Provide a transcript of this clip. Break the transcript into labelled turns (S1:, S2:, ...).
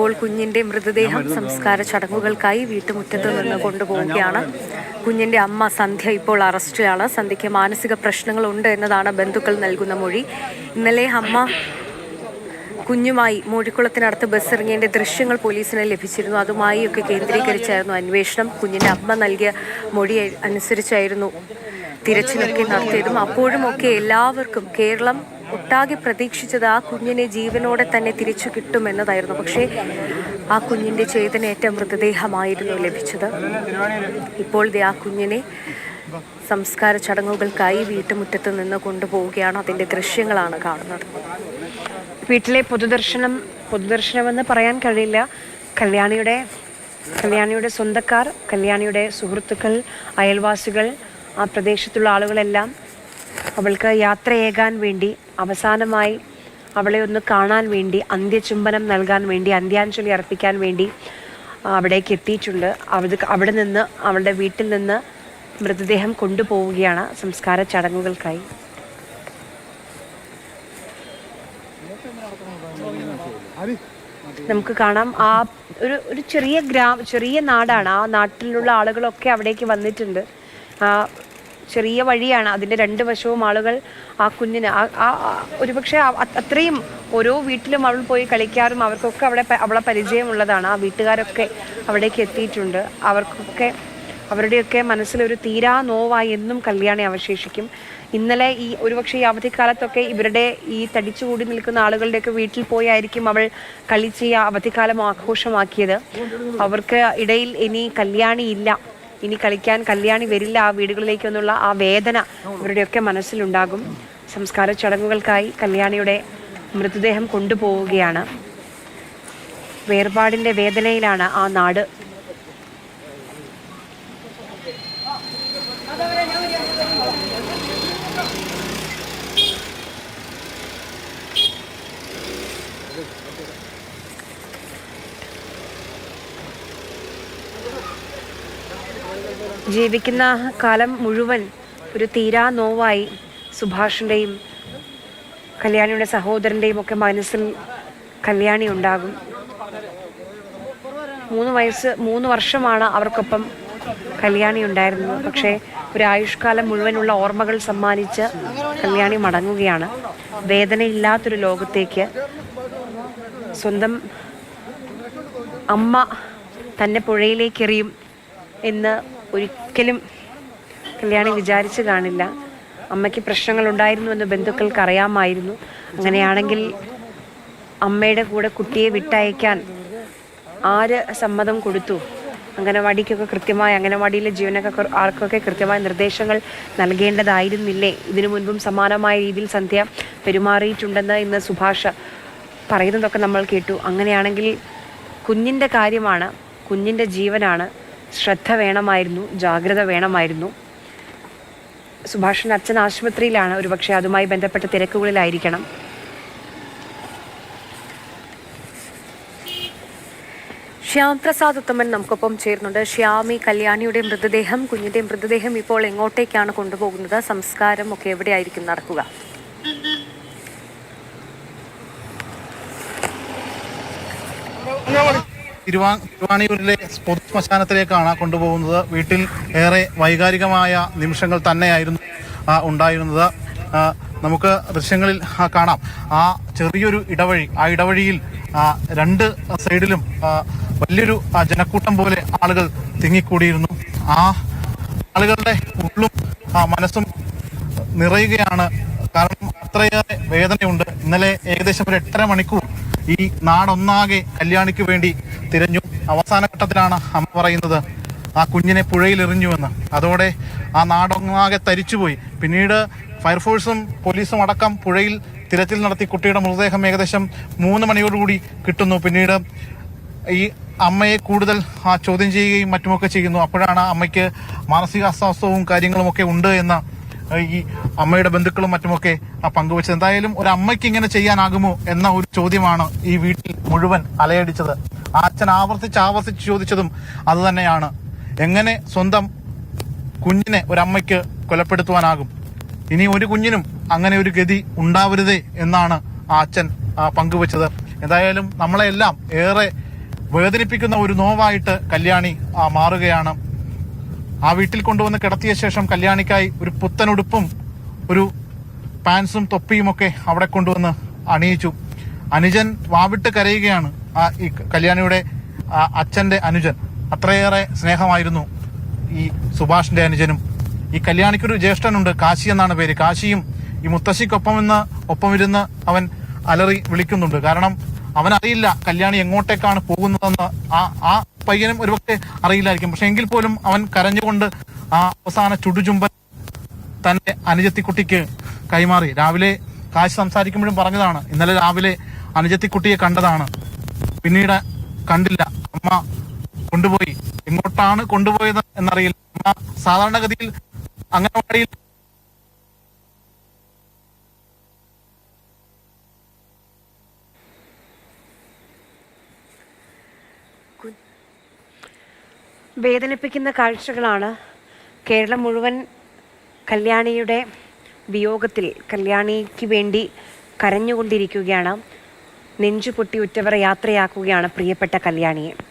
S1: ഇപ്പോൾ കുഞ്ഞിന്റെ മൃതദേഹം സംസ്കാര ചടങ്ങുകൾക്കായി വീട്ടുമുറ്റത്ത് നിന്ന് കൊണ്ടുപോവുകയാണ്. കുഞ്ഞിന്റെ അമ്മ സന്ധ്യ ഇപ്പോൾ അറസ്റ്റിലാണ്. സന്ധ്യയ്ക്ക് മാനസിക പ്രശ്നങ്ങളുണ്ട് എന്നതാണ് ബന്ധുക്കൾ നൽകുന്ന മൊഴി. ഇന്നലെ അമ്മ കുഞ്ഞുമായി മൂഴിക്കുളത്തിനടുത്ത് ബസ് ഇറങ്ങിയതിന്റെ ദൃശ്യങ്ങൾ പോലീസിന് ലഭിച്ചിരുന്നു. അതുമായി ഒക്കെ കേന്ദ്രീകരിച്ചായിരുന്നു അന്വേഷണം. കുഞ്ഞിന്റെ അമ്മ നൽകിയ മൊഴി അനുസരിച്ചായിരുന്നു തിരച്ചിലൊക്കെ നടത്തിയതും. അപ്പോഴുമൊക്കെ എല്ലാവർക്കും കേരളം ഒട്ടാകെ പ്രതീക്ഷിച്ചത് ആ കുഞ്ഞിനെ ജീവനോടെ തന്നെ തിരിച്ചു കിട്ടുമെന്നതായിരുന്നു. പക്ഷേ ആ കുഞ്ഞിന്റെ ചേതനയേറ്റ മൃതദേഹമായിരുന്നു ലഭിച്ചത്. ഇപ്പോൾ ആ കുഞ്ഞിനെ സംസ്കാര ചടങ്ങുകൾക്കായി വീട്ടുമുറ്റത്ത് നിന്ന് കൊണ്ടുപോവുകയാണ്. അതിന്റെ ദൃശ്യങ്ങളാണ് കാണുന്നത്.
S2: വീട്ടിലെ പൊതുദർശനം പൊതുദർശനമെന്ന് പറയാൻ കഴിയില്ല. കല്യാണിയുടെ കല്യാണിയുടെ സ്വന്തക്കാർ കല്യാണിയുടെ സുഹൃത്തുക്കൾ അയൽവാസികൾ ആ പ്രദേശത്തുള്ള ആളുകളെല്ലാം അവൾക്ക് യാത്രയേകാൻ വേണ്ടി അവസാനമായി അവളെ ഒന്ന് കാണാൻ വേണ്ടി അന്ത്യചുംബനം നൽകാൻ വേണ്ടി അന്ത്യാഞ്ജലി അർപ്പിക്കാൻ വേണ്ടി അവിടേക്ക് എത്തിയിട്ടുണ്ട്. അവിടെ അവിടെ നിന്ന് അവളുടെ വീട്ടിൽ നിന്ന് മൃതദേഹം കൊണ്ടുപോവുകയാണ് സംസ്കാര ചടങ്ങുകൾക്കായി. നമുക്ക് കാണാം. ആ ഒരു ഒരു ചെറിയ ഗ്രാമ ചെറിയ നാടാണ്. ആ നാട്ടിലുള്ള ആളുകളൊക്കെ അവിടേക്ക് വന്നിട്ടുണ്ട്. ആ ചെറിയ വഴിയാണ് അതിന്റെ രണ്ട് വശവും ആളുകൾ ആ കുഞ്ഞിന് ആ- ഒരു പക്ഷേ ഒരുപക്ഷെ അത്രയും ഓരോ വീട്ടിലും അവൾ പോയി കളിക്കാറും അവർക്കൊക്കെ അവിടെ അവളെ പരിചയമുള്ളതാണ്. ആ വീട്ടുകാരൊക്കെ അവിടേക്ക് എത്തിയിട്ടുണ്ട്. അവർക്കൊക്കെ അവരുടെയൊക്കെ മനസ്സിലൊരു തീരാ നോവായി എന്നും കല്യാണി അവശേഷിക്കും. ഇന്നലെ ഈ ഒരുപക്ഷെ ഈ അവധിക്കാലത്തൊക്കെ ഇവരുടെ ഈ തടിച്ചുകൂടി നിൽക്കുന്ന ആളുകളുടെയൊക്കെ വീട്ടിൽ പോയായിരിക്കും അവൾ കളിച്ച് ഈ അവധിക്കാലം ആഘോഷമാക്കിയത്. അവർക്ക് ഇടയിൽ ഇനി കല്യാണി ഇല്ല. ഇനി കളിക്കാൻ കല്യാണി വരില്ല ആ വീടുകളിലേക്കെന്നുള്ള ആ വേദന ഇവരുടെയൊക്കെ മനസ്സിലുണ്ടാകും. സംസ്കാര ചടങ്ങുകൾക്കായി കല്യാണിയുടെ മൃതദേഹം കൊണ്ടുപോവുകയാണ്. വേർപാടിന്റെ വേദനയിലാണ് ആ നാട് ജീവിക്കുന്ന കാലം മുഴുവൻ ഒരു തീരാ നോവായി സുഭാഷിന്റെയും കല്യാണിയുടെ സഹോദരന്റെയും ഒക്കെ മനസ്സിൽ കല്യാണി ഉണ്ടാകും. മൂന്ന് വയസ്സ് മൂന്ന് വർഷമാണ് അവർക്കൊപ്പം കല്യാണി ഉണ്ടായിരുന്നത്. പക്ഷേ ഒരു ആയുഷ്കാലം മുഴുവനുള്ള ഓർമ്മകൾ സമ്മാനിച്ച് കല്യാണി മടങ്ങുകയാണ്. വേദനയില്ലാത്തൊരു ലോകത്തേക്ക് സ്വന്തം അമ്മ തന്നെ പുഴയിലേക്കെറിയും എന്ന് ഒരിക്കലും കല്യാണി വിചാരിച്ചു കാണില്ല. അമ്മയ്ക്ക് പ്രശ്നങ്ങളുണ്ടായിരുന്നുവെന്ന് ബന്ധുക്കൾക്ക് അറിയാമായിരുന്നു അങ്ങനെയാണെങ്കിൽ അമ്മയുടെ കൂടെ കുട്ടിയെ വിട്ടയക്കാൻ ആര് സമ്മതം കൊടുത്തു? അംഗനവാടിക്കൊക്കെ കൃത്യമായി അംഗനവാടിയിലെ ജീവനക്കാർ ആർക്കൊക്കെ കൃത്യമായ നിർദ്ദേശങ്ങൾ നൽകേണ്ടതായിരുന്നില്ലേ? ഇതിനു മുൻപും സമാനമായ രീതിയിൽ സന്ധ്യ പെരുമാറിയിട്ടുണ്ടെന്ന് ഇന്ന് സുഭാഷ് പറയുന്നതൊക്കെ നമ്മൾ കേട്ടു. അങ്ങനെയാണെങ്കിൽ കുഞ്ഞിന്റെ കാര്യമാണ് കുഞ്ഞിന്റെ ജീവനാണ്. ശ്രദ്ധ വേണമായിരുന്നു ജാഗ്രത വേണമായിരുന്നു. സുഭാഷൻ അച്ഛൻ ആശുപത്രിയിലാണ് ഒരുപക്ഷെ അതുമായി ബന്ധപ്പെട്ട തിരക്കുകളിലായിരിക്കണം.
S1: ശ്യാം പ്രസാദ് ഉത്തമൻ നമുക്കൊപ്പം ചേരുന്നുണ്ട്. ശ്യാമി കല്യാണിയുടെ മൃതദേഹം കുഞ്ഞിന്റെ മൃതദേഹം ഇപ്പോൾ എങ്ങോട്ടേക്കാണ് കൊണ്ടുപോകുന്നത്? സംസ്കാരം ഒക്കെ എവിടെയായിരിക്കും നടക്കുക?
S3: തിരുവാ തിരുവാണിയൂരിലെ പൊതു ശ്മശാനത്തിലേക്കാണ് കൊണ്ടുപോകുന്നത്. വീട്ടിൽ ഏറെ വൈകാരികമായ നിമിഷങ്ങൾ തന്നെയായിരുന്നു ഉണ്ടായിരുന്നത്. നമുക്ക് ദൃശ്യങ്ങളിൽ കാണാം. ആ ചെറിയൊരു ഇടവഴി ആ ഇടവഴിയിൽ രണ്ട് സൈഡിലും വലിയൊരു ജനക്കൂട്ടം പോലെ ആളുകൾ തിങ്ങിക്കൂടിയിരുന്നു. ആ ആളുകളുടെ ഉള്ളും മനസ്സും നിറയുകയാണ്. കാരണം അത്രയേറെ വേദനയുണ്ട്. ഇന്നലെ ഏകദേശം ഒരു എട്ടര മണിക്കൂർ ഈ നാടൊന്നാകെ കല്യാണിക്ക് വേണ്ടി തിരഞ്ഞു അവസാന ഘട്ടത്തിലാണ് അമ്മ പറയുന്നത് ആ കുഞ്ഞിനെ പുഴയിൽ എറിഞ്ഞുവെന്ന് അതോടെ ആ നാടൊന്നാകെ തരിച്ചുപോയി. പിന്നീട് ഫയർഫോഴ്സും പോലീസും അടക്കം പുഴയിൽ തിരച്ചിൽ നടത്തി കുട്ടിയുടെ മൃതദേഹം ഏകദേശം മൂന്ന് മണിയോടുകൂടി കിട്ടുന്നു. പിന്നീട് ഈ അമ്മയെ കൂടുതൽ ചോദ്യം ചെയ്യുകയും മറ്റുമൊക്കെ ചെയ്യുന്നു. അപ്പോഴാണ് അമ്മയ്ക്ക് മാനസികാസ്വാസ്ഥവും കാര്യങ്ങളും ഒക്കെ ഉണ്ട് എന്ന ഈ അമ്മയുടെ ബന്ധുക്കളും മറ്റുമൊക്കെ ആ പങ്കുവച്ചത്. എന്തായാലും ഒരു അമ്മയ്ക്ക് ഇങ്ങനെ ചെയ്യാനാകുമോ എന്ന ഒരു ചോദ്യമാണ് ഈ വീട്ടിൽ മുഴുവൻ അലയടിച്ചത്. അച്ഛൻ ആവർത്തിച്ച് ആവർത്തിച്ച് ചോദിച്ചതും അത് തന്നെയാണ്. എങ്ങനെ സ്വന്തം കുഞ്ഞിനെ ഒരമ്മയ്ക്ക് കൊലപ്പെടുത്തുവാനാകും? ഇനി ഒരു കുഞ്ഞിനും അങ്ങനെ ഒരു ഗതി ഉണ്ടാവരുതേ എന്നാണ് ആ അച്ഛൻ പങ്കുവച്ചത്. എന്തായാലും നമ്മളെല്ലാം ഏറെ വേദനിപ്പിക്കുന്ന ഒരു നോവായിട്ട് കല്യാണി മാറുകയാണ്. ആ വീട്ടിൽ കൊണ്ടുവന്ന് കിടത്തിയ ശേഷം കല്യാണിക്കായി ഒരു പുത്തൻ ഉടുപ്പും ഒരു പാൻസും തൊപ്പിയും ഒക്കെ അവിടെ കൊണ്ടുവന്ന് അണിയിച്ചു. അനുജൻ വാവിട്ട് കരയുകയാണ് ആ ഈ കല്യാണിയുടെ അച്ഛന്റെ അനുജൻ. അത്രയേറെ സ്നേഹമായിരുന്നു ഈ സുഭാഷിന്റെ അനുജനും. ഈ കല്യാണിക്കൊരു ജ്യേഷ്ഠനുണ്ട് കാശി എന്നാണ് പേര്. കാശിയും ഈ മുത്തശ്ശിക്കൊപ്പം ഇന്ന് ഒപ്പമിരുന്ന് അവൻ അലറി വിളിക്കുന്നുണ്ട്. കാരണം അവനറിയില്ല കല്യാണി എങ്ങോട്ടേക്കാണ് പോകുന്നതെന്ന് ആ ആ പയ്യനും ഒരുപക്ഷെ അറിയില്ലായിരിക്കും. പക്ഷെ എങ്കിൽ പോലും അവൻ കരഞ്ഞുകൊണ്ട് ആ അവസാന ചുടുചുംബൻ തന്റെ അനുജത്തിക്കുട്ടിക്ക് കൈമാറി. രാവിലെ കാശ് സംസാരിക്കുമ്പോഴും പറഞ്ഞതാണ് ഇന്നലെ രാവിലെ അനുജത്തിക്കുട്ടിയെ കണ്ടതാണ്. പിന്നീട് കണ്ടില്ല. അമ്മ കൊണ്ടുപോയി. എങ്ങോട്ടാണ് കൊണ്ടുപോയത് എന്നറിയില്ല. അമ്മ സാധാരണഗതിയിൽ അംഗനവാടിയിൽ
S2: വേദനിപ്പിക്കുന്ന കാഴ്ചകളാണ് കേരളം മുഴുവൻ കല്യാണിയുടെ വിയോഗത്തിൽ കല്യാണിക്ക് വേണ്ടി കരഞ്ഞുകൊണ്ടിരിക്കുകയാണ്. നെഞ്ചു പൊട്ടി ഉറ്റവരെ യാത്രയാക്കുകയാണ് പ്രിയപ്പെട്ട കല്യാണിയെ.